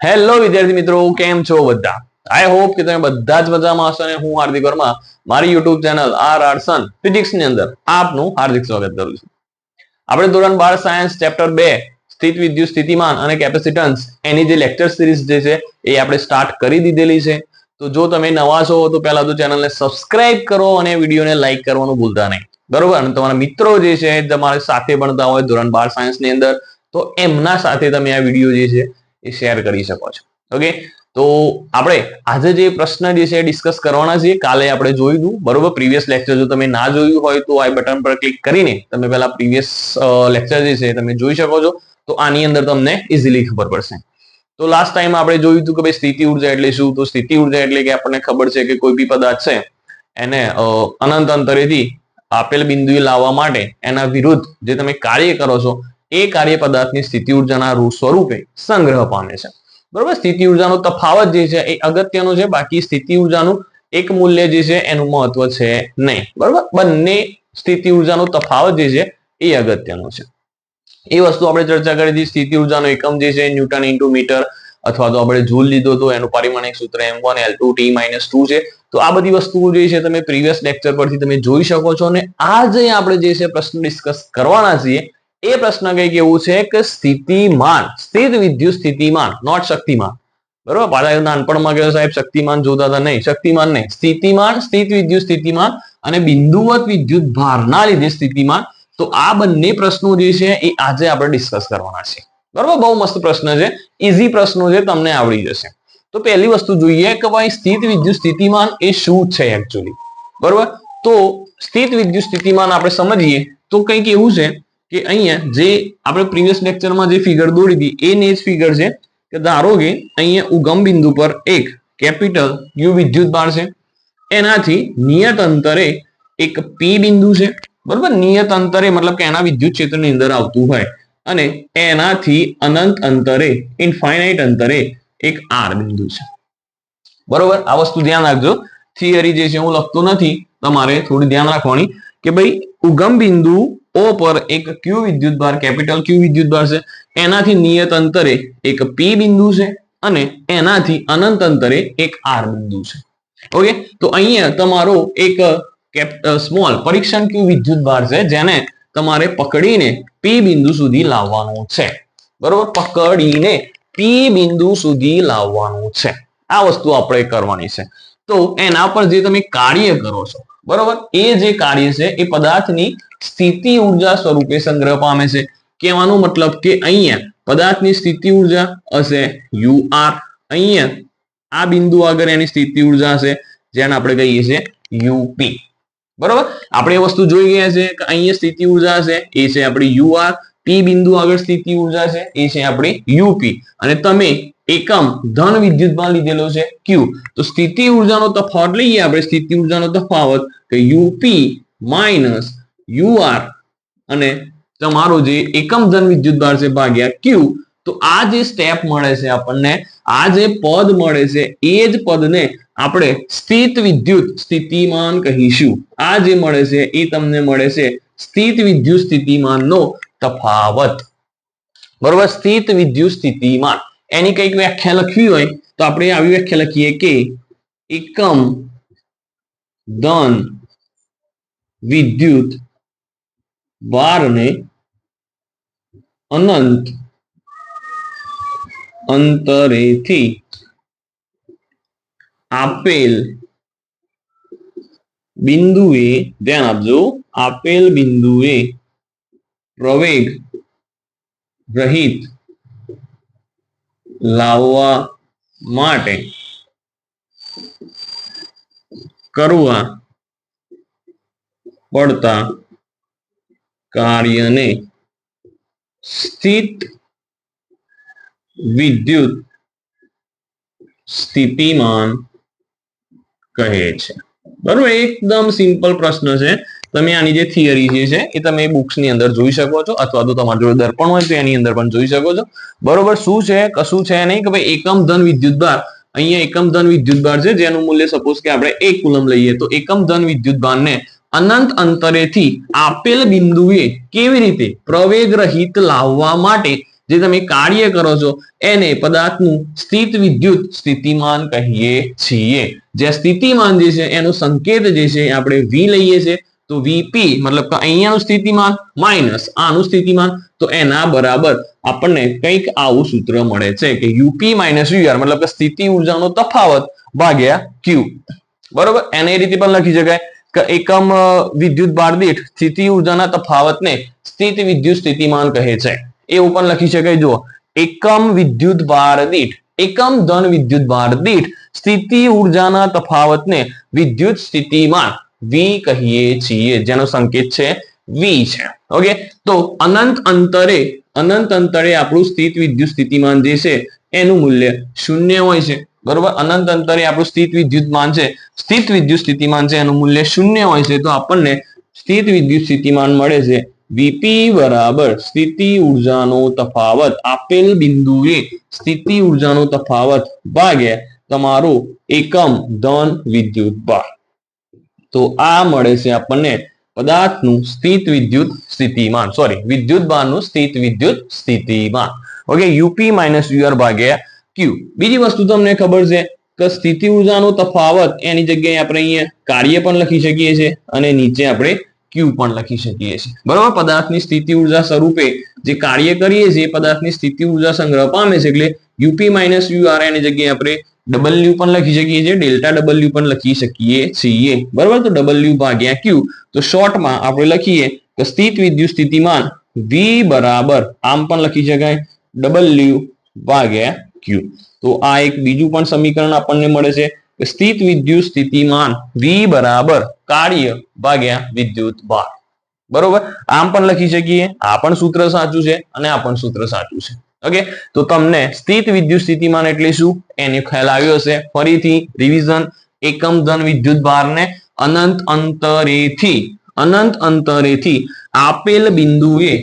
Hello વિદ્યાર્થી મિત્રો, કેમ છો બધા? આઈ હોપ કે તમે બધા જ મજામાં હશો અને હું હાર્દિક વર્મા, મારી YouTube channel R R sun ફિઝિક્સની અંદર આપનું હાર્દિક સ્વાગત કરું છું. આપણે ધોરણ બાર સાયન્સ ચેપ્ટર બે, સ્થિત વિદ્યુત સ્થિતિમાન અને કેપેસિટન્સ એની જે લેક્ચર સિરીઝ જે છે, એ આપણે સ્ટાર્ટ કરી દીધેલી છે. તો જો તમે નવા છો, તો પહેલા તો ચેનલને સબસ્ક્રાઇબ કરો અને વિડીયોને લાઈક કરવાનું ભૂલતા નહીં. બરોબર? અને તમારા મિત્રો જે છે, તમારી સાથે ભણતા હોય ધોરણ બાર સાયન્સની અંદર, તો એમના સાથે તમે આ વીડિયો જે છે એ શેર કરી શકો છો. ઓકે તો આપણે આજે જે પ્રશ્ન જે છે ડિસ્કસ કરવાના છીએ. કાલે આપણે હતું બરોબર? પ્રીવિયસ લેક્ચર જો તમે ના જોયું હોય તો આ બટન પર ક્લિક કરીને તમે પહેલા પ્રીવિયસ લેક્ચર જે છે તમે જોઈ શકો છો. તો આની અંદર તમને ઇઝીલી ખબર પડશે. તો લાસ્ટ ટાઈમ આપણે જોયું હતું કે ભાઈ સ્થિતિ ઊર્જા એટલે શું? તો સ્થિતિ ઊર્જા એટલે કે આપણને ખબર છે કે કોઈ બી પદાર્થ છે, એને અનંત અંતરેથી આપેલ બિંદુએ લાવવા માટે એના વિરુદ્ધ જે તમે કાર્ય કરો છો એ કાર્ય પદાર્થની સ્થિતિ ઉર્જાના રૂપ સ્વરૂપે સંગ્રહ પામે છે. બરોબર? સ્થિતિ ઉર્જાનો તફાવત જે છે એ અગત્યનો છે, બાકી સ્થિતિ ઉર્જાનું એક મૂલ્ય જે છે એનું મહત્વ છે નહીં. બરોબર? બંને સ્થિતિ ઉર્જાનો તફાવત જે છે એ અગત્યનો છે. એ વસ્તુ આપણે ચર્ચા કરી હતી સ્થિતિ ઉર્જાનો એકમ જે છે ન્યૂટન ઇન્ટુ મીટર અથવા તો આપણે જૂલ લીધો તો એનું પરિમાણિક સૂત્ર M one L two T minus two છે. તો આ બધી વસ્તુઓ જે છે તમે પ્રીવિયસ લેક્ચર પરથી તમે જોઈ શકો છો અને આજે આપણે જે છે પ્રશ્ન ડિસ્કસ કરવાના છીએ એ પ્રશ્ન કંઈક એવું છે કે સ્થિતિમાન, સ્થિત વિદ્યુત સ્થિતિમાન નોટ શક્તિમાન. બરોબર? પાછા નાનપણમાં કહ્યું, સાહેબ, શક્તિમાન જોતા હતા નહીં, શક્તિમાન નહીં. સ્થિતિમાન, સ્થિત વિદ્યુત સ્થિતિમાન અને બિંદુવત વિદ્યુત ભારના લીધે સ્થિતિમાન. તો આ બંને પ્રશ્નો જે છે એ આજે આપણે ડિસ્કસ કરવાના છે. બરોબર? બહુ મસ્ત પ્રશ્ન છે. ઇઝી પ્રશ્નો છે, તમને આવડી જશે. તો પહેલી વસ્તુ જોઈએ કે ભાઈ સ્થિત વિદ્યુત સ્થિતિમાન એ શું છે એકચ્યુઅલી બરોબર? તો સ્થિત વિદ્યુત સ્થિતિમાન આપણે સમજીએ તો કંઈક એવું છે કે અહીંયા જે આપણે પ્રીવિયસ લેક્ચરમાં જે ફિગર દોરી હતી એ જ ફિગર છે. કે ધારો કે અહીંયા ઉગમ બિંદુ પર એક કેપિટલ યુ વિદ્યુત ભાર છે. એનાથી નિયત અંતરે એક પી બિંદુ છે. બરોબર? નિયત અંતરે મતલબ કે એના વિદ્યુત ક્ષેત્રની અંદર આવતું હોય. અને એનાથી અનંત અંતરે ઇનફાઇનાઇટ અંતરે એક આર બિંદુ છે. બરોબર? આ વસ્તુ ધ્યાન રાખજો. થિયરી જે છે, હું લખતો નથી. તમારે થોડી ધ્યાન રાખવાની કે ભાઈ ઉગમ બિંદુ ઓ પર એક ક્યુ વિદ્યુતભાર કેપિટલ ક્યુ વિદ્યુતભાર છે. એનાથી નિયત અંતરે એક પી બિંદુ છે અને એનાથી અનંત અંતરે એક આર બિંદુ છે. ઓકે તો અહીંયા તમારો એક સ્મોલ પરીક્ષણ ક્યુ વિદ્યુત ભાર છે, જેને તમારે પકડીને પી બિંદુ સુધી લાવવાનું છે. બરોબર? પકડીને પી બિંદુ સુધી લાવવાનું છે. આ વસ્તુ આપણે કરવાની છે. તો એના પર જે તમે કાર્ય કરો છો બરોબર? એ જે કાર્ય છે, એ પદાર્થની સ્થિતિ ઊર્જા સ્વરૂપે સંગ્રહ પામે છે. કહેવાનો મતલબ કે અહીંયા પદાર્થની સ્થિતિ ઊર્જા હશે યુ આર. અહીંયા આ બિંદુ આગળ એની સ્થિતિ ઊર્જા હશે, જેને આપણે કહીએ છીએ યુપી બરોબર? આપણે એ વસ્તુ જોઈ ગયા છે કે અહીંયા સ્થિતિ ઊર્જા છે એ છે આપણી યુ આર. પી બિંદુ આગળ સ્થિતિ ઊર્જા છે, એ છે આપણી યુપી અને તમે એકમ ધન વિદ્યુતમાં લીધેલો છે ક્યુ તો સ્થિતિ ઉર્જાનો તફાવત લઈએ આપણે. સ્થિતિ ઉર્જાનો તફાવત કે યુપી માઇનસ યુઆર અને તમારો જે એકમ ધન વિદ્યુતભાર છે ભાગ્યા ક્યુ તો આ જે સ્ટેપ મળે છે આપણને, આ જે પદ મળે છે, એ જ પદને આપણે સ્થિત વિદ્યુત સ્થિતિમાન કહીશું. આ જે મળે છે, એ તમને મળે છે સ્થિત વિદ્યુત સ્થિતિમાનનો તફાવત. બરોબર? સ્થિત વિદ્યુત સ્થિતિમાન. એની કંઈક વ્યાખ્યા લખવી હોય તો આપણે આવી વ્યાખ્યા લખીએ કે એકમ ધન વિદ્યુત બારને અનંત અંતરેથી આપેલ બિંદુએ, ધ્યાન આપજો, આપેલ બિંદુએ પ્રવેગ રહિત લાવવા માટે કરવા પડતા કાર્યને સ્થિત વિદ્યુત સ્થિતિમાન કહે છે. બરોબર? એકદમ સિમ્પલ પ્રશ્ન છે. તમે આની જે થિયરી જે છે, એ તમે બુક્સની અંદર જોઈ શકો છો, અથવા તો તમારી જોડે દર્પણ હોય તો એની અંદર પણ જોઈ શકો છો. બરોબર, શું છે, કશું છે નહીં, કે ભાઈ એકમ ધન વિદ્યુત ભાર, અહીંયા એકમ ધન વિદ્યુત ભાર છે, જેનું મૂલ્ય સપોઝ કે આપણે એક કુલમ લઈએ, તો એકમ ધન વિદ્યુત ભારને અનંત અંતરેથી આપેલ બિંદુએ કેવી રીતે પ્રવેગ રહિત લાવવા માટે જે તમે કાર્ય કરો છો, એને પદાર્થનું સ્થિત વિદ્યુત સ્થિતિમાન કહીએ છીએ. જે સ્થિતિમાન જે છે, એનો સંકેત જે છે આપણે વી લઈએ છીએ. તો વીપી મતલબ કે અહીંયાનું સ્થિતિમાન માઇનસ આનું સ્થિતિમાન, તો એના બરાબર આપણને કંઈક આવું સૂત્ર મળે છે કે યુપી માઇનસ યુઆર મતલબ કે સ્થિતિ ઉર્જાનો તફાવત ભાગ્યા ક્યુ બરોબર? એને એ રીતે પણ લખી શકાય કે એકમ વિદ્યુત ભાર દીઠ સ્થિતિ ઉર્જાના તફાવતને સ્થિત વિદ્યુત સ્થિતિમાન કહે છે. એવું પણ લખી શકાય. જુઓ. એકમ વિદ્યુત ભાર દીઠ એકમ ધન વિદ્યુત ભાર દીઠ સ્થિતિ ઉર્જાના તફાવતને વિદ્યુત સ્થિતિમાન વી કહીએ છીએ, જેનો સંકેત છે વી છે. ઓકે તો અનંત અંતરે અનંત અંતરે આપણું સ્થિત વિદ્યુત સ્થિતિમાન જે છે, એનું મૂલ્ય શૂન્ય હોય છે. બરોબર? અનંત અંતરે આપણું સ્થિત વિદ્યુતમાન છે, સ્થિત વિદ્યુત સ્થિતિમાન છે, એનું મૂલ્ય શૂન્ય હોય છે, તો આપણને સ્થિત વિદ્યુત સ્થિતિમાન મળે છે. વીપી બરાબર સ્થિતિ ઉર્જાનો તફાવત. આપેલ બિંદુએ સ્થિતિ ઉર્જાનો તફાવત ભાગ્યા તમારો એકમ ધન વિદ્યુત ભાર તો આ મળે છે આપણને પદાર્થનું સ્થિત વિદ્યુત સ્થિતિમાન. સોરી વિદ્યુત બારનું સ્થિત વિદ્યુત સ્થિતિમાન. ઓકે યુપી માઇનસ યુઆર ભાગ્યા ક્યુ બીજી વસ્તુ તમને ખબર છે કે સ્થિતિ ઉર્જાનો તફાવત એની જગ્યાએ આપણે અહીંયા કાર્ય પણ લખી શકીએ છીએ અને નીચે આપણે ક્યુ પણ લખી શકીએ છીએ. બરોબર? પદાર્થની સ્થિતિ ઊર્જા સ્વરૂપે જે કાર્ય કરીએ છીએ પદાર્થની સ્થિતિ ઊર્જા સંગ્રહ પામે છે. એટલે યુપી માઇનસ યુઆર એની જગ્યાએ આપણે ડબલ્યુ પણ લખી શકીએ છીએ, ડેલ્ટા ડબલ્યુ પણ લખી શકીએ છીએ. બરોબર? તો ડબલ્યુ ભાગ્યા ક્યુ તો શોર્ટમાં આપણે લખીએ કે સ્થિત વિદ્યુત સ્થિતિમાન વી બરાબર, આમ પણ લખી શકાય ડબલ્યુ ભાગ્યા ક્યુ તો આ એક બીજું પણ સમીકરણ આપણને મળે છે સ્થિત વિદ્યુત સ્થિતિમાન વી બરાબર કાર્ય ભાગ્યા વિદ્યુત ભાર. બરોબર? આમ પણ લખી શકીએ. આ પણ સૂત્ર સાચું છે અને આ પણ સૂત્ર સાચું છે. ઓકે તો તમને સ્થિત વિદ્યુત સ્થિતિમાન એટલે શું? એની ખ્યાલ આવ્યો હશે. ફરીથી રિવિઝન એકમ ધન વિદ્યુત ભારને અનંત અંતરેથી અનંત અંતરેથી આપેલ બિંદુએ,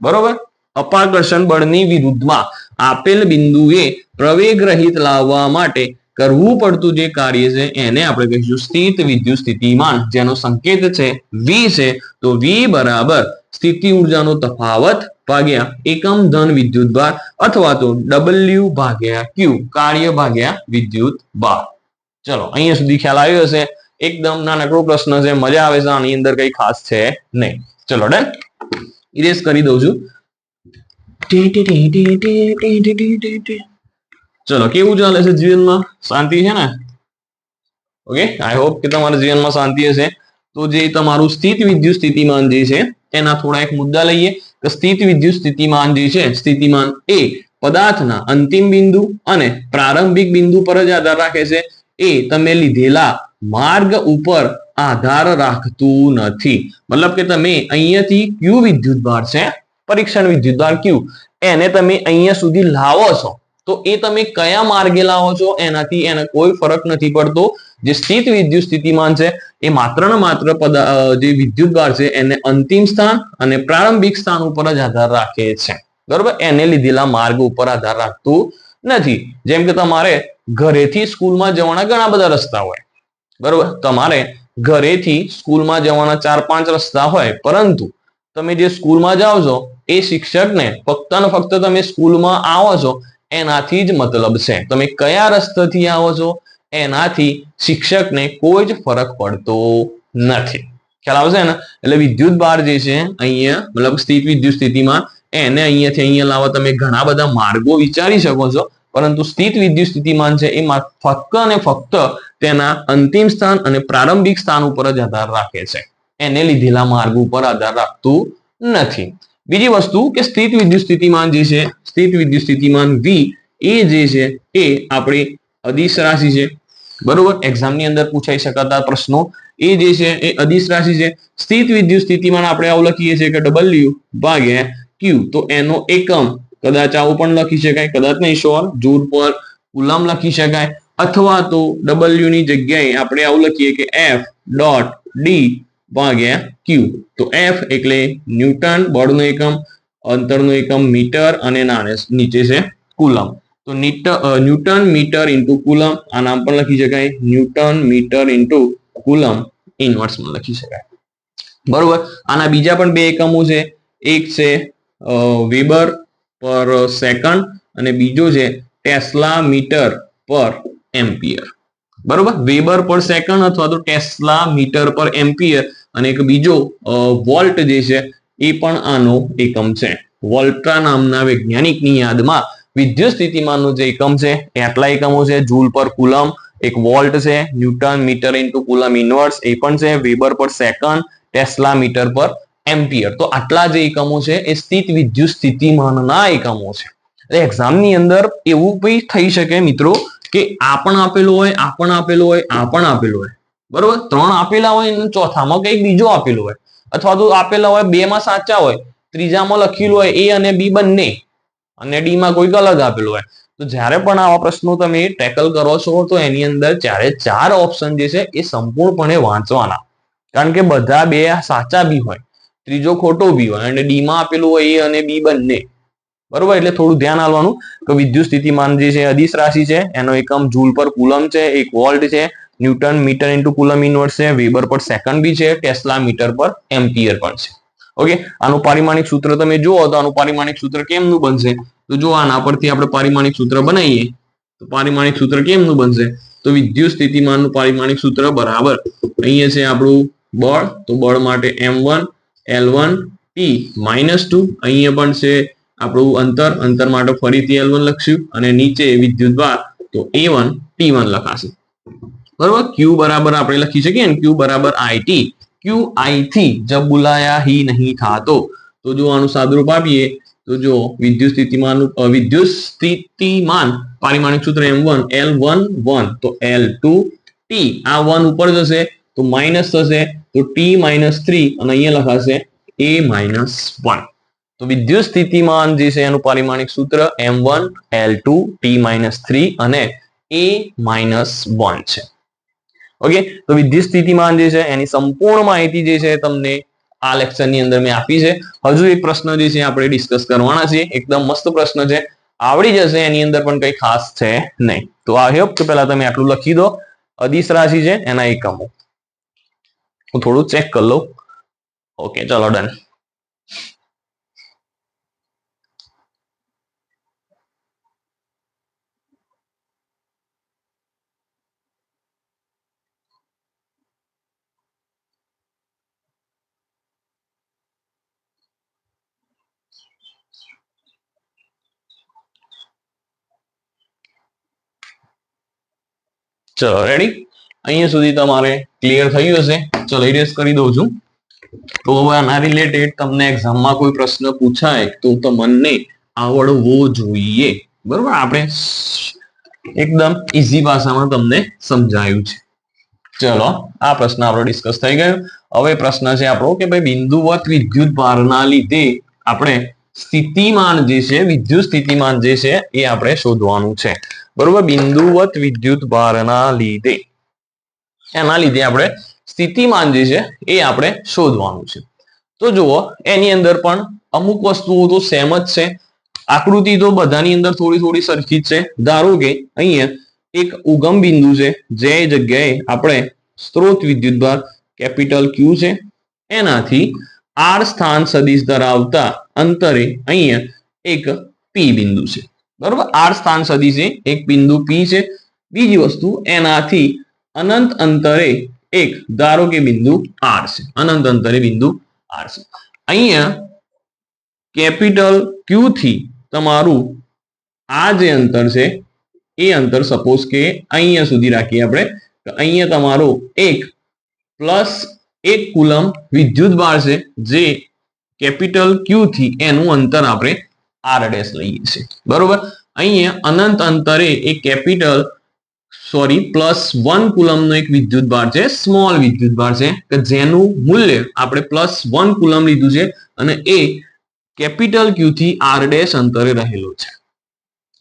બરોબર? અપાકર્ષણ બળની વિરુદ્ધમાં આપેલ બિંદુએ પ્રવેગ રહિત લાવવા માટે કરવું પડતું જે કાર્ય છે, એને આપણે કહીશું સ્થિત વિદ્યુત સ્થિતિમાન. જેનો સંકેત છે વી છે. તો વી બરાબર સ્થિતિ ઉર્જાનો તફાવત ભાગ્યા એકમ ધન વિદ્યુત ભાર અથવા તો ડબલ્યુ ભાગ્યા ક્યુ કાર્ય ભાગ્યા વિદ્યુત ભાર ચલો અહીંયા સુધી ખ્યાલ આવ્યો હશે એકદમ નાનકડો પ્રશ્ન છે મજા આવે છે આની અંદર કઈ ખાસ છે નહીં ચલો ડન ઇરેઝ કરી દઉં છું ચલો કેવું ચાલે છે જીવનમાં શાંતિ છે ને ઓકે આઈ હોપ કે તમારા જીવનમાં શાંતિ હશે તો જે તમારું સ્થિત વિદ્યુત સ્થિતિમાન જે છે એના થોડા એક મુદ્દા લઈએ. કે સ્થિત વિદ્યુત સ્થિતિમાન જે છે, સ્થિતિમાન એ પદાર્થના અંતિમ બિંદુ અને પ્રારંભિક બિંદુ પર જ આધાર રાખે છે. એ તમે લીધેલા માર્ગ ઉપર આધાર રાખતું નથી. મતલબ કે તમે અહીંયાથી ક્યુ વિદ્યુત ભાર છે, પરીક્ષણ વિદ્યુત ભાર ક્યુ? એને તમે અહીંયા સુધી લાવો છો. તો એ તમે કયા માર્ગે લાવો છો? એનાથી એને કોઈ ફરક નથી પડતો. જે સ્થિત વિદ્યુત સ્થિતિમાન છે, એ માત્ર ને માત્ર જે વિદ્યુત ભાર છે, એને અંતિમ સ્થાન અને પ્રારંભિક સ્થાન ઉપર જ આધાર રાખે છે. બરોબર? એને લીધેલા માર્ગ ઉપર આધાર રાખતું નથી. જેમ કે તમારે ઘરેથી સ્કૂલમાં જવાના ઘણા બધા રસ્તા હોય. બરોબર? તમારે ઘરેથી સ્કૂલમાં જવાના ચાર પાંચ રસ્તા હોય, પરંતુ તમે જે સ્કૂલમાં જાઓ છો, એ શિક્ષકને ફક્ત ને ફક્ત તમે સ્કૂલમાં આવો છો, એનાથી જ મતલબ છે. તમે કયા રસ્તાથી આવો છો? એનાથી શિક્ષકને કોઈ જ ફરક પડતો નથી. ખ્યાલ આવશે ને? એટલે વિદ્યુત ભાર જે છે, અહીંયા મતલબ સ્થિત વિદ્યુત સ્થિતિમાં એને અહીંયાથી અહીંયા લાવવા તમે ઘણા બધા માર્ગો વિચારી શકો છો, પરંતુ સ્થિત વિદ્યુત સ્થિતિમાન છે એ ફક્ત અને ફક્ત તેના અંતિમ સ્થાન અને પ્રારંભિક સ્થાન ઉપર જ આધાર રાખે છે. એને લીધેલા માર્ગ ઉપર આધાર રાખતું નથી. બીજી વસ્તુ કે સ્થિત વિદ્યુત સ્થિતિમાન જે છે, સ્થિત વિદ્યુત સ્થિતિમાન વી એ જે છે, એ આપણી અદિશ રાશિ છે. બરોબર? એક્ઝામની અંદર પૂછાઈ શકાતા પ્રશ્નો. એ જે છે, એ અદિશ રાશિ છે. સ્થિત વિદ્યુત સ્થિતિમાન આપણે આવું લખીએ છીએ કે ડબલ્યુ ભાગ્યા ક્યુ તો એનો એકમ કદાચ આવું પણ લખી શકાય, કદાચ નહીં. શોર જૂર પર કુલમ લખી શકાય. અથવા તો ડબલ્યુ ની જગ્યાએ આપણે આવું લખીએ કે એફ ડોટ ડી ભાગ્યા ક્યુ તો એફ એટલે ન્યૂટન, બળનો એકમ, અંતરનો એકમ, મીટર અને નાને નીચે છે કુલમ તો ન્યૂટન મીટર ઇન્ટુ કુલમ આ નામ પણ લખી શકાય. ન્યૂટન મીટર ઇન્ટુ કુલમ ઇન્વર્સમાં લખી શકાય. બરોબર? આના બીજા પણ બે એકમો છે. એક છે વેબર પર સેકન્ડ અને બીજો છે, ટેસ્લા મીટર પર એમ્પિયર. બરોબર? વેબર પર સેકન્ડ અથવા તો ટેસ્લા મીટર પર એમ્પિયર અને એક બીજો વોલ્ટ જે છે, એ પણ આનો એકમ છે. વોલ્ટ્રા નામના વૈજ્ઞાનિકની યાદમાં વિદ્યુત સ્થિતિમાનનું જે એકમ છે, એ આટલા એકમો છે, જૂલ પર કુલમ, એક વોલ્ટ છે, newton metre into coulomb inverse એ પણ છે, weber per second, tesla metre per ampere. તો આટલા જે એકમો છે, એ સ્થિત વિદ્યુત સ્થિતિમાનના એકમો છે. એટલે એક્ઝામની અંદર એવું બી થઈ શકે મિત્રો કે આ પણ આપેલું હોય, આ પણ આપેલું હોય, આ પણ આપેલું હોય. બરોબર? ત્રણ આપેલા હોય અને ચોથામાં કંઈક બીજો આપેલું હોય. અથવા તો આપેલા હોય બે માં સાચા હોય, ત્રીજામાં લખેલું હોય, એ અને બી બંને. અને ડી માં કોઈક અલગ આપેલું હોય. તો જ્યારે પણ આવા પ્રશ્નો તમે ટેકલ કરો છો, તો એની અંદર જ્યારે ચાર ઓપ્શન જે છે, એ સંપૂર્ણપણે વાંચવાના. કારણ કે બધા બે સાચા બી હોય, ત્રીજો ખોટો બી હોય, અને ડી માં આપેલું હોય એ અને બી બંને. બરોબર? એટલે થોડું ધ્યાન આપવાનું કે વિદ્યુત સ્થિતિમાન જે છે, અદિશ રાશિ છે, એનો એકમ જૂલ પર કુલમ છે, એક વોલ્ટ છે, newton metre into coulomb inverse છે, વેબર પર સેકન્ડ બી છે, ટેસ્લા મીટર પર એમ્પિયર પણ છે. ઓકે આનું પારિમાણિક સૂત્ર તમે જુઓ તો આનું પારિમાણિક સૂત્ર કેમનું બનશે? તો જો આના પરથી આપણે પારિમાણિક સૂત્ર બનાવીએ, તો પારિમાણિક સૂત્ર કેમનું બનશે? તો વિદ્યુત સ્થિતિમાનનું પારિમાણિક સૂત્ર બરાબર. અહીંયા છે આપણું બળ, તો બળ માટે M one L one T minus two અહીંયા પણ છે આપણું અંતર અંતર માટે ફરીથી એલ વન લખશું અને નીચે વિદ્યુત ભાર, તો એ વન ટી વન લખાશે. બરોબર? ક્યુ બરાબર આપણે લખી શકીએ ને ક્યુ બરાબર આઈ ટી ક્યુ આઈ થી જબ બુલાયા હી નહીં થાતો તો જો આનું સાદુરૂપ આપીએ, તો જો વિદ્યુત સ્થિતિમાન વિદ્યુત સ્થિતિમાન પારિમાણિક સૂત્ર M one L one one તો એલ ટુ ટી આ વન ઉપર જશે, તો માઇનસ થશે, તો ટી માઇનસ થ્રી અને અહીંયા લખાશે એ માઇનસ વન તો વિદ્યુત સ્થિતિમાન જે છે, એનું પારિમાણિક સૂત્ર M one L two T minus three અને એ માઇનસ વન છે. ઓકે તો વિદ્યુત સ્થિતિમાન જે છે, એની સંપૂર્ણ માહિતી જે છે, તમને આ લેક્ચરની અંદર મેં આપી છે. હજુ એક પ્રશ્ન જે છે, આપણે ડિસ્કસ કરવાના છીએ. એકદમ મસ્ત પ્રશ્ન છે. આવડી જશે, એની અંદર પણ કઈ ખાસ છે નહીં. તો આ હેપ કે પહેલા તમે આટલું લખી દો. અદિશ રાશિ છે, એના એકમો. હું થોડું ચેક કરી લઉં. ઓકે ચલો ડન ચલો રેડી અહીંયા સુધી તમારે ક્લિયર થયું હશે. ચલો ઇરેઝ કરી દઉં છું. તો હવે આના રિલેટેડ તમને એક્ઝામમાં કોઈ પ્રશ્ન પૂછાય, તો તમને આવડવો જોઈએ. બરોબર? આપણે એકદમ ઇઝી ભાષામાં તમને સમજાયું છે. ચલો, આ પ્રશ્ન આપણો ડિસ્કસ થઈ ગયો. હવે પ્રશ્ન છે આપણો કે ભાઈ, બિંદુવત વિદ્યુત ભારના લીધે આપણે સ્થિતિમાન જે છે, વિદ્યુત સ્થિતિમાન જે છે, એ આપણે શોધવાનું છે. બરોબર? બિંદુવત વિદ્યુત ભારના લીધે. એના લીધે આપણે સ્થિતિમાન જે છે, એ આપણે શોધવાનું છે. તો જુઓ, એની અંદર પણ અમુક વસ્તુઓ તો સેમ જ છે. આકૃતિ તો બધાની અંદર થોડી થોડી સરખી જ છે. ધારો કે અહીંયા એક ઉગમ બિંદુ છે, જે જગ્યાએ આપણે સ્ત્રોત વિદ્યુતભાર કેપિટલ ક્યુ છે. એનાથી આર સ્થાન સદીશ ધરાવતા અંતરે અહીંયા એક પી બિંદુ છે. બરોબર? આર સ્થાન સદી છે, એક બિંદુ પી છે. બીજી વસ્તુ, એનાથી અનંત અંતરે એક, ધારો કે બિંદુ આર છે. અનંત અંતરે બિંદુ આર છે. અહીંયા કેપિટલ ક્યુ થી તમારું આ જે અંતર છે, એ અંતર સપોઝ કે અહીંયા સુધી રાખીએ આપણે, તો અહીંયા તમારો એક પ્લસ એક કુલમ વિદ્યુત બાર છે, જે કેપિટલ ક્યુ થી એનું અંતર આપણે આર ડેશ લઈએ છીએ. બરોબર? અહીંયા અનંત અંતરે એક કેપિટલ, સોરી, પ્લસ વન કુલમનો એક વિદ્યુત ભાર છે, સ્મોલ વિદ્યુત ભાર છે, કે જેનું મૂલ્ય આપણે પ્લસ વન કુલમ લીધું છે અને એ કેપિટલ ક્યુ થી આર ડેશ અંતરે રહેલો છે.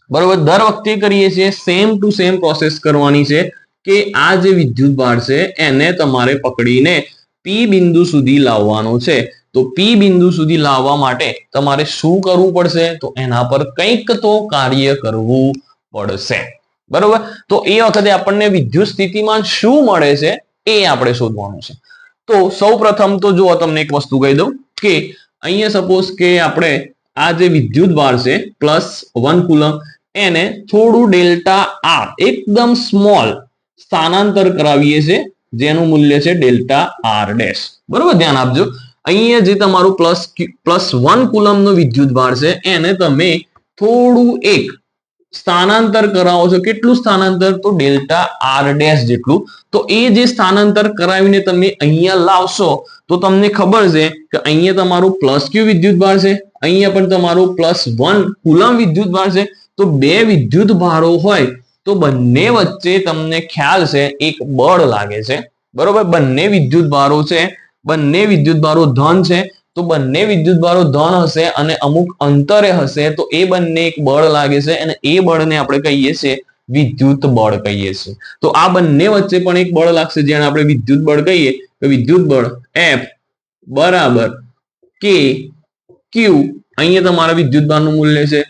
બરોબર? દર વખતે કરીએ છીએ સેમ ટુ સેમ પ્રોસેસ કરવાની છે, કે આ જે વિદ્યુત ભાર છે, એને તમારે પકડીને પી બિંદુ સુધી લાવવાનો છે. તો પી બિંદુ સુધી લાવવા માટે તમારે શું કરવું પડશે? તો એના પર કંઈક તો કાર્ય કરવું પડશે. બરોબર? તો એ વખતે આપણને વિદ્યુત સ્થિતિમાન શું મળે છે? એ આપણે શોધવાનું છે. તો સૌ પ્રથમ તો જો તમને એક વસ્તુ કહી દઉં કે અહીંયા સપોઝ કે આપણે આ જે વિદ્યુત ભાર છે પ્લસ વન કુલમ એને થોડું ડેલ્ટા આર, એકદમ સ્મોલ સ્થાનાંતર કરાવીએ છીએ, જેનું મૂલ્ય છે ડેલ્ટા આર ડેશ. બરોબર? ધ્યાન આપજો. અહીંયા જે તમારું પ્લસ પ્લસ વન કુલમનું વિદ્યુત ભાર છે, એને તમે થોડું એક સ્થાનાંતર કરાવો છો. કેટલું સ્થાનાંતર? તો ડેલ્ટા આર ડેશ જેટલું. તો એ જે સ્થાનાંતર કરાવીને તમે અહીંયા લાવશો, તો તમને ખબર છે કે અહીંયા તમારું પ્લસ ક્યુ વિદ્યુત ભાર છે, અહીંયા પણ તમારું પ્લસ વન કુલમ વિદ્યુત ભાર છે. તો બે વિદ્યુત ભારો હોય, તો બંને વચ્ચે તમને ખ્યાલ છે, એક બળ લાગે છે. બરોબર? બંને વિદ્યુત ભારો છે. બંને વિદ્યુત ભારો ધન છે, તો બંને વિદ્યુત ભારો ધન હશે અને અમુક અંતરે હશે, તો એ બંને એક બળ લાગે છે અને એ બળને આપણે કહીએ છીએ વિદ્યુત બળ કહીએ છીએ. તો આ બંને વચ્ચે પણ એક બળ લાગશે જેને આપણે વિદ્યુત બળ કહીએ, તો વિદ્યુત બળ એફ બરાબર કે ક્યુ અહીંયા તમારા વિદ્યુત ભારનું મૂલ્ય છે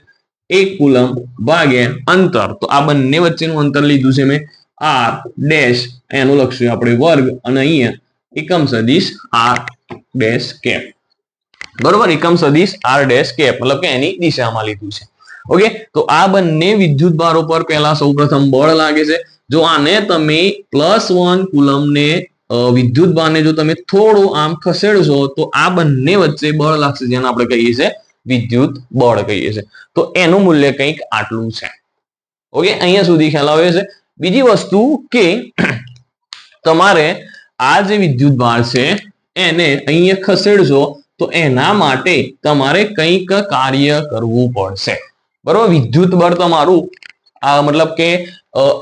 એક કુલમ ભાગ્યા અંતર. તો આ બંને વચ્ચેનું અંતર લીધું છે મેં આર ડેશ. એનું લખશું આપણે વર્ગ અને અહીંયા એકમ સદીશ આર ડેશ કેપ બરોબર? એકમ સદીશ આર ડેશ કેપ મતલબ કે એની દિશામાં લીધું છે. ઓકે? તો આ બંને વિદ્યુત ભારો પર પહેલા સૌપ્રથમ બળ લાગે છે. જો આને તમે પ્લસ વન કુલમને વિદ્યુત ભારને જો તમે થોડું આમ ખસેડશો, તો આ બંને વચ્ચે બળ લાગશે, જેને આપણે કહીએ છીએ વિદ્યુત બળ કહીએ છીએ તો એનું મૂલ્ય કંઈક આટલું છે. ઓકે? અહીંયા સુધી ખ્યાલ આવે છે. બીજી વસ્તુ કે, તમારે આ જે વિદ્યુત ભાર છે, એને અહીંયા ખસેડશો તો એના માટે તમારે કંઈક કાર્ય કરવું પડશે. બરોબર? વિદ્યુત બળ તમારું, આ મતલબ કે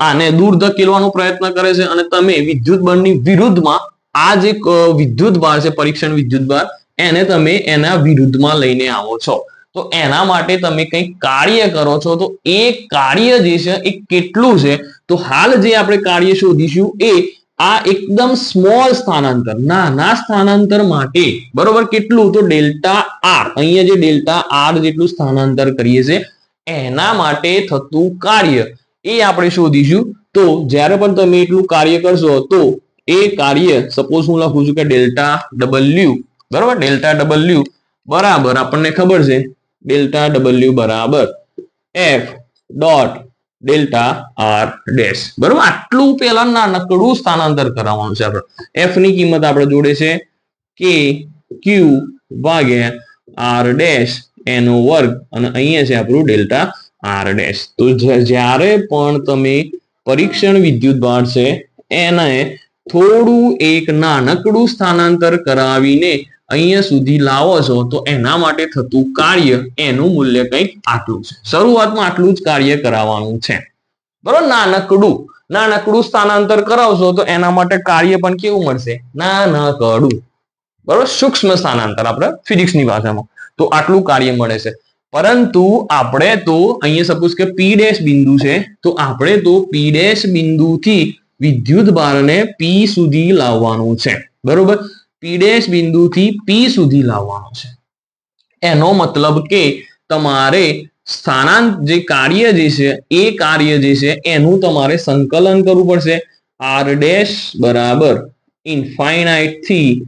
આને દૂર ધકેલવાનો પ્રયત્ન કરે છે અને તમે વિદ્યુત બળની વિરુદ્ધમાં આ જે વિદ્યુત ભાર છે, પરીક્ષણ વિદ્યુત ભાર, એને તમે એના વિરુદ્ધમાં લઈને આવો છો. તો એના માટે તમે કંઈક કાર્ય કરો છો, તો એ કાર્ય જે છે, એ કેટલું છે? તો હાલ જે આપણે કાર્ય શોધીશું એ આ એકદમ સ્મોલ સ્થાનાંતર નાના સ્થાનાંતર માટે, બરોબર, કેટલું તો ડેલ્ટા આર, અહીંયા જે ડેલ્ટા આર જેટલું સ્થાનાંતર કરીએ છીએ, એના માટે થતું કાર્ય, એ આપણે શોધીશું, તો જ્યારે પણ તમે એટલું કાર્ય કરશો, તો એ કાર્ય સપોઝ હું લખું છું કે ડેલ્ટા ડબલ્યુ બરોબર, ડેલ્ટા ડબલ્યુ બરાબર, આપણને ખબર છે, ડેલ્ટા ડબલ્યુ બરાબર F dot delta R dash. બરોબર? આટલું પેલા નાનકડું સ્થાનાંતર કરાવવાનું છે આપણે. એફની કિંમત આપણે જોડે છે કે ક્યુ ભાગ્યા આર ડેશ એનો વર્ગ, અને અહીંયા છે આપણું ડેલ્ટા આર ડેશ. તો જ્યારે પણ તમે પરીક્ષણ વિદ્યુત ભાર છે, એને થોડું એક નાનકડું સ્થાનાંતર કરાવીને અહીંયા સુધી લાવો છો તો એના માટે થતું કાર્ય એનું મૂલ્ય કંઈક આટલું છે. શરૂઆતમાં આટલું જ કાર્ય કરાવવાનું છે. બરોબર નાનકડું. નાનકડું સ્થાનાંતર કરાવશો તો એના માટે કાર્ય પણ કેવું મળશે? નાનકડું. બરોબર સૂક્ષ્મ સ્થાનાંતર આપણે ફિઝિક્સની ભાષામાં. તો આટલું કાર્ય મળે છે. પરંતુ આપણે તો અહીંયા સપોઝ કે પી ડેશ બિંદુ છે, તો આપણે તો પી ડેશ બિંદુથી વિદ્યુત ભારને પી સુધી લાવવાનું છે. બરોબર? પી ડેશ બિંદુથી પી સુધી લાવવાનો છે. એનો મતલબ કે તમારે સ્થાનાંત જે કાર્ય જે છે, એ કાર્ય જે છે, એનું તમારે સંકલન કરવું પડશે. આર ડેશ બરાબર ઇન્ફાઇનાઇટથી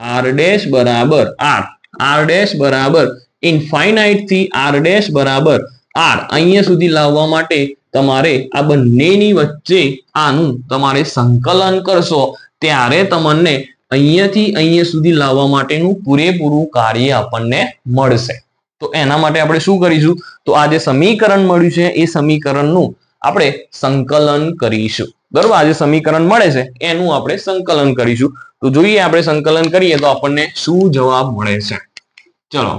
આર ડેશ બરાબર આર આર ડેશ બરાબર ઇન્ફાઇનાઇટથી આર ડેશ બરાબર આર અહીંયા સુધી લાવવા માટે તમારે આ બંનેની વચ્ચે આનું તમારે સંકલન કરશો. ત્યારે તમને અહીંયાથી અહીંયા સુધી લાવવા માટેનું પૂરેપૂરું કાર્ય આપણને મળશે. તો એના માટે આપણે શું કરીશું? તો આ જે સમીકરણ મળ્યું છે, એ સમીકરણનું આપણે સંકલન કરીશું. બરોબર? આ જે સમીકરણ મળે છે, એનું આપણે સંકલન કરીશું. તો જોઈએ આપણે સંકલન કરીએ તો આપણને શું જવાબ મળે છે? ચલો,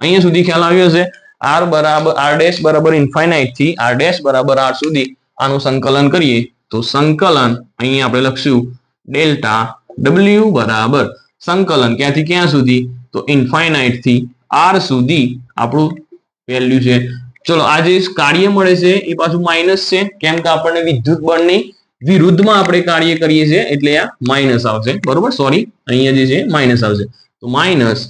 અહીંયા સુધી ખ્યાલ આવ્યો છે. આર બરાબર, આર ડેશ બરાબર ઇન્ફાઇનાઇટથી આર ડેશ બરાબર આર સુધી આનું સંકલન કરીએ. તો સંકલન, અહીંયા આપણે લખશું ડેલ્ટા ડબલ્યુ બરાબર સંકલન ક્યાંથી ક્યાં સુધી? તો ઇન્ફાઇનાઇટથી આર સુધી આપણું વેલ્યુ છે. ચલો આ જે કાર્ય મળે છે, એ પાછું માઇનસ છે. કેમ કે આપણને વિદ્યુત બળની વિરુદ્ધમાં આપણે કાર્ય કરીએ છીએ, એટલે આ માઇનસ આવશે. બરોબર? સોરી અહીંયા જે છે માઇનસ આવશે. તો માઇનસ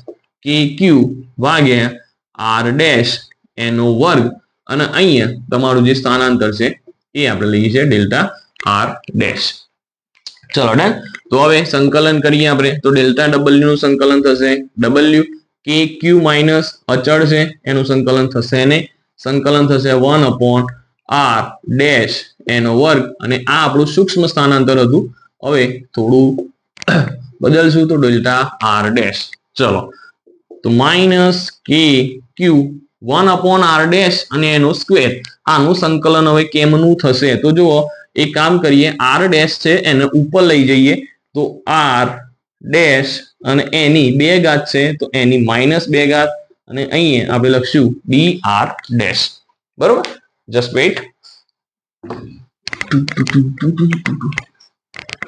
કે ક્યુ ભાગ્યા આર ડેશ એનો વર્ગ, અને અહીંયા તમારું જે સ્થાનાંતર છે, એ આપણે લઈએ છીએ, ડેલ્ટા આર ડેશ ચલો, ડન? તો હવે સંકલન કરીએ આપણે. તો ડેલ્ટા ડબલ્યુ નું સંકલન થશે ડબલ્યુ કે ક્યુ માઇનસ અચળ છે, એનું સંકલન થશે ને? સંકલન થશે વન અપોન આર ડેશ એનો વર્ગ અને આ આપણું સૂક્ષ્મ સ્થાનાંતર હતું. હવે થોડું બદલશું તો ડેલ્ટા આર ડેશ ચલો. તો minus K Q one upon R dash અને એનો સ્ક્વેર આનું સંકલન હવે કેમનું થશે? તો જુઓ એક કામ કરીએ આર ડેશ છે એને ઉપર લઈ જઈએ, તો આર ડેશ અને એની બે ઘાત છે, તો એની માઇનસ બે ઘાત, અને અહીંયા આપણે લખશું ડી આર ડેશ બરોબર? જસ્ટ વેઇટ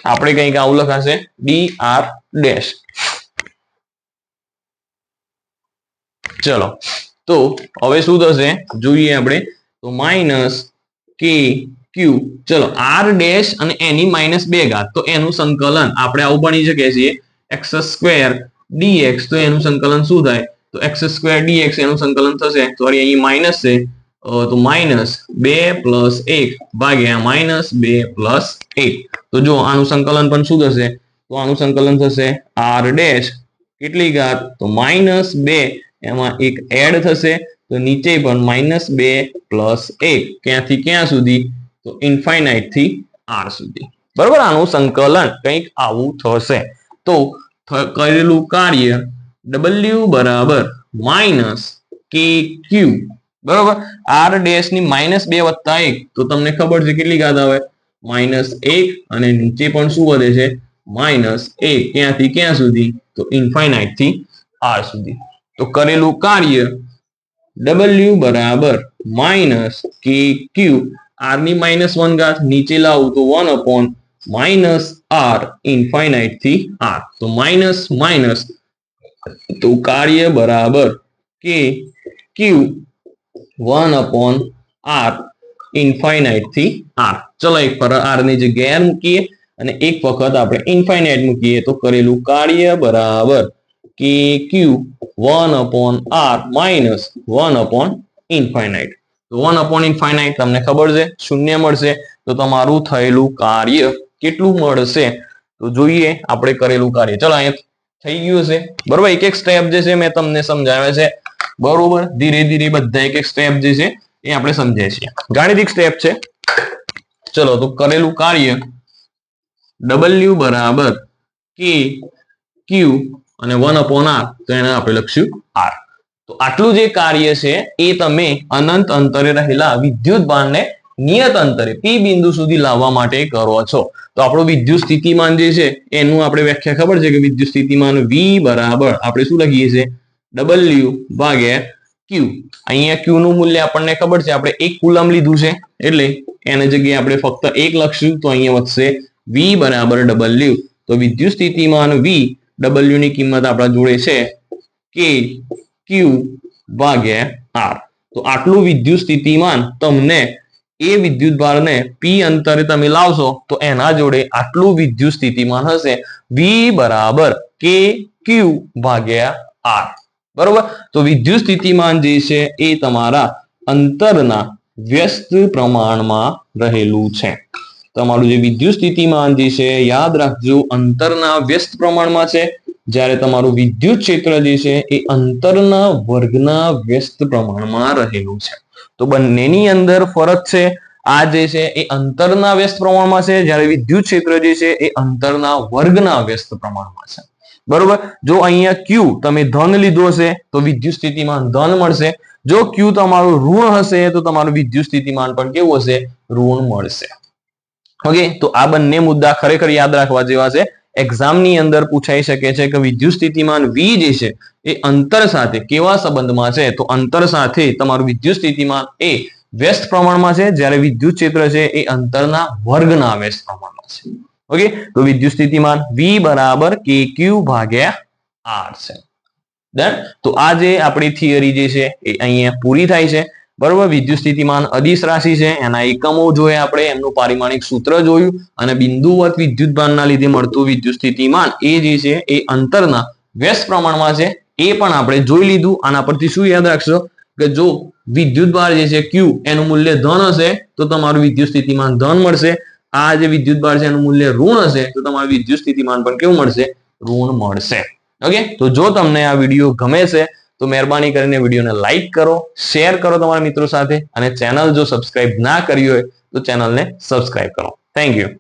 આપણે કંઈક આવું લખાશે ડી આર ડેશ ચલો, તો હવે શું થશે? જોઈએ આપણે. તો માઇનસ કે ક્યુ ચલો આર ડેશ અને એની માઇનસ બે ઘાત. તો એનું સંકલન આપણે આવું ભણી શકીએ છીએ. એક્સ સ્ક્વેર ડીએક્સ તો એનું સંકલન શું થાય? તો એક્સ સ્ક્વેર ડીએક્સ એનું સંકલન થશે. સોરી અહીં માઇનસ છે. તો માઇનસ બે પ્લસ એક ભાગ્યા માઇનસ બે પ્લસ એક. તો જો, આનું સંકલન પણ શું થશે? તો આનું સંકલન થશે આર ડેશ કેટલી ઘાત? તો માઇનસ બે. એમાં એક એડ થશે. તો નીચે પણ માઇનસ બે પ્લસ એક. ક્યાંથી ક્યાં સુધી? તો ઇન્ફાઇનાઇટથી આર સુધી. બરોબર? આનું સંકલન કંઈક આવું થશે. તો કરેલું કાર્ય ડબલ્યુ બરાબર માઇનસ કે ક્યુ બરોબર? આર ડેશની માઇનસ બે વત્તા એક. તો તમને ખબર છે કેટલી ઘાત આવે? માઇનસ એક. અને નીચે પણ શું વધે છે? માઇનસ એક. ક્યાંથી? ક્યાં સુધી? તો ઇન્ફાઇનાઇટથી આર સુધી. તો કરેલું કાર્ય ડબલ્યુ બરાબર માઇનસ કે ક્યુ આરની માઇનસ વન ઘાત નીચે લાવું તો વન અપોન માઇનસ આર ઇન્ફાઇનાઇટથી આર તો માઇનસ માઇનસ તો કાર્ય બરાબર K Q one upon R ઇન્ફાઇનાઇટથી R ચલો એક પર આરની જગ્યાએ મૂકીએ અને એક વખત આપણે ઇન્ફાઇનાઇટ મૂકીએ તો કરેલું કાર્ય બરાબર K Q one upon R minus one upon infinite તો વન અપોન ઇન્ફાઇનાઇટ તમને ખબર છે? શૂન્ય મળશે. તો તમારું થયેલું કાર્ય કેટલું મળશે? તો જોઈએ આપણે કરેલું કાર્ય. ચલો અહીંયા થઈ ગયું છે બરોબર, એક એક સ્ટેપ જે છે મેં તમને સમજાવ્યા છે. બરોબર, ધીરે ધીરે બધા એક એક સ્ટેપ જે છે એ આપણે સમજાય છે ગાણિતિક સ્ટેપ છે. ચલો, તો કરેલું કાર્ય ડબલ્યુ બરાબર કે ક્યુ અને વન અપોન આર તો એને આપણે લખશું આર તો આટલું જે કાર્ય છે, એ તમે અનંત અંતરે રહેલા વિદ્યુત બાણને નિયત અંતરે પી બિંદુ સુધી લાવવા માટે કરો છો. તો આપણો વિદ્યુત સ્થિતિમાન જે છે, એનું આપણે વ્યાખ્યા ખબર છે કે વિદ્યુત સ્થિતિમાન વી બરાબર આપણે શું લખીએ છીએ? ડબલ્યુ ભાગ્યા ક્યુ અહીંયા ક્યુ નું મૂલ્ય આપણને ખબર છે, આપણે એક કુલમ લીધું છે, એટલે એની જગ્યાએ આપણે ફક્ત એક લખશું, તો અહીંયા વધશે વી બરાબર ડબલ્યુ તો વિદ્યુત સ્થિતિમાન વી ડબલ્યુ ની કિંમત આપણા જોડે છે કે ક્યુ ભાગ્યા આર તો આટલું વિદ્યુત સ્થિતિમાન તમને એ વિદ્યુત ભારને પી અંતરે તમે લાવશો, તો એના જોડે આટલું વિદ્યુત સ્થિતિમાન હશે. વી બરાબર કે ક્યુ ભાગ્યા આર બરોબર? તો વિદ્યુત સ્થિતિમાન જે છે એ તમારા અંતરના વ્યસ્ત પ્રમાણમાં રહેલું છે. તમારું જે વિદ્યુત સ્થિતિમાન જે છે, યાદ રાખજો, અંતરના વ્યસ્ત પ્રમાણમાં છે. જ્યારે તમારું વિદ્યુત ક્ષેત્ર જે છે એ અંતરના વર્ગના વ્યસ્ત પ્રમાણમાં રહેલું છે. તો બંનેની અંદર ફરક છે, આ જે છે એ અંતરના વ્યસ્ત પ્રમાણમાં છે, જ્યારે વિદ્યુત ક્ષેત્ર જે છે એ અંતરના વર્ગના વ્યસ્ત પ્રમાણમાં છે. બરોબર? જો અહીંયા ક્યુ તમે ધન લીધો હશે, તો વિદ્યુત સ્થિતિમાન ધન મળશે. જો ક્યુ તમારું ઋણ હશે, તો તમારું વિદ્યુત સ્થિતિમાન પણ કેવું હશે? ઋણ મળશે. ઓકે? તો આ બંને મુદ્દા ખરેખર યાદ રાખવા જેવા છે. એક્ઝામની અંદર પૂછાઈ શકે છે કે વિદ્યુત સ્થિતિમાન વી જે છે, એ અંતર સાથે કેવા સંબંધમાં છે? તો અંતર સાથે તમારું વિદ્યુત સ્થિતિમાન એ વ્યસ્ત પ્રમાણમાં છે. જ્યારે વિદ્યુત ક્ષેત્ર છે, એ અંતરના વર્ગના વ્યસ્ત પ્રમાણમાં છે. ઓકે તો વિદ્યુત સ્થિતિમાન વી બરાબર કે ક્યુ ભાગ્યા આર છે. ડન તો આ જે આપણી થિયરી જે છે, એ અહીંયા પૂરી થાય છે. બરોબર? વિદ્યુત સ્થિતિમાન અદિશ રાશિ છે. એના એકમો જોઈએ આપણે. એમનું પારિમાણિક સૂત્ર જોયું. અને બિંદુવત વિદ્યુત ભારના લીધે મળતું વિદ્યુત સ્થિતિમાન એ જે છે, એ અંતરના વ્યસ્ત પ્રમાણમાં છે. એ પણ આપણે જોઈ લીધું. આના પરથી શું યાદ રાખશો? કે જો વિદ્યુત ભાર જે છે ક્યુ એનું મૂલ્ય ધન હશે, તો તમારું વિદ્યુત સ્થિતિમાન ધન મળશે. આ જે વિદ્યુત ભાર છે, એનું મૂલ્ય ઋણ હશે, તો તમારું વિદ્યુત સ્થિતિમાન પણ કેવું મળશે? ઋણ મળશે. ઓકે? તો જો તમને આ વીડિયો ગમે છે તો મહેરબાની કરીને વિડીયોને લાઈક કરો શેર કરો તમારા મિત્રો સાથે અને ચેનલ જો સબસ્ક્રાઇબ ના કરી હોય તો ચેનલને સબસ્ક્રાઇબ કરો. Thank you